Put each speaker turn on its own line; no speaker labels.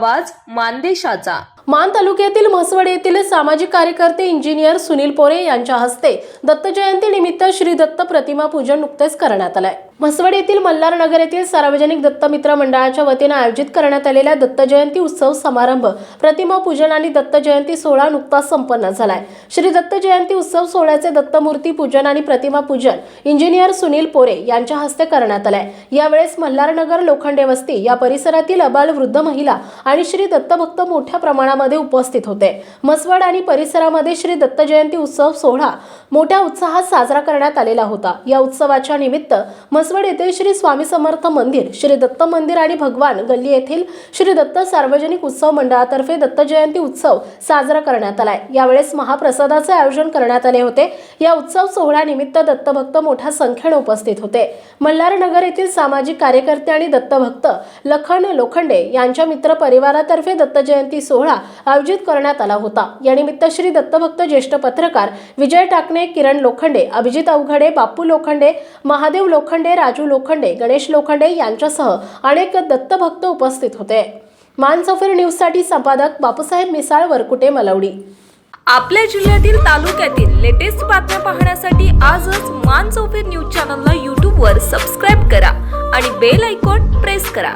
आवाज मानदेशाचा.
मान तालुक्यातील म्हसवड येथील सामाजिक कार्यकर्ते इंजिनियर सुनील पोरे यांच्या हस्ते दत्त जयंती निमित्त श्री दत्त प्रतिमा पूजन नुकतेच करण्यात आलंय. म्हसवड येथील मल्हार नगर येथील सार्वजनिक दत्त मित्र मंडळाच्या वतीनं आयोजित करण्यात आलेल्या दत्त जयंती उत्सव समारंभ प्रतिमा पूजन आणि दत्त जयंती सोहळा नुकताच संपन्न झालाय. श्री दत्त जयंती उत्सव सोहळ्याचे दत्तमूर्ती पूजन आणि प्रतिमा पूजन इंजिनियर सुनील पोरे यांच्या हस्ते करण्यात आलंय. यावेळेस मल्हारनगर लोखंडे वस्ती या परिसरातील अबाल वृद्ध महिला आणि श्री दत्तभक्त मोठ्या प्रमाणामध्ये उपस्थित होते. मसवड आणि परिसरामध्ये श्री दत्त जयंती उत्सव सोहळा मोठ्या उत्साहात साजरा करण्यात आलेला होता. या उत्सवाच्या निमित्त मसवड येथील श्री स्वामी समर्थ मंदिर श्री दत्त मंदिर आणि भगवान गल्ली येथील श्री दत्त सार्वजनिक उत्सव मंडळातर्फे दत्त जयंती उत्सव साजरा करण्यात आलाय. यावेळेस महाप्रसादाचे आयोजन करण्यात आले होते. या उत्सव सोहळ्यानिमित्त दत्तभक्त मोठ्या संख्येने उपस्थित होते. मल्हारनगर येथील सामाजिक कार्यकर्ते आणि दत्तभक्त लखन लोखंडे यांच्या मित्र परिवारातर्फे दत्त जयंती सोहळा आयोजित करण्यात आला होता. यानिमित्त श्री दत्तभक्त ज्येष्ठ पत्रकार विजय टाकणे किरण लोखंडे अभिजित अवघडे बापू लोखंडे महादेव लोखंडे राजू लोखंडे गणेश लोखंडे यांच्यासह अनेक दत्तभक्त उपस्थित होते. मानसफर न्यूजसाठी संपादक बापूसाहेब मिसाळ वरकुटे मलवडी.
आपल्या जिल्ह्यातील तालुक्यातील लेटेस्ट बातम्या पाहण्यासाठी आजच मान चौफेर न्यूज चॅनलला यूट्यूबवर सबस्क्राईब करा आणि बेल आयकॉन प्रेस करा.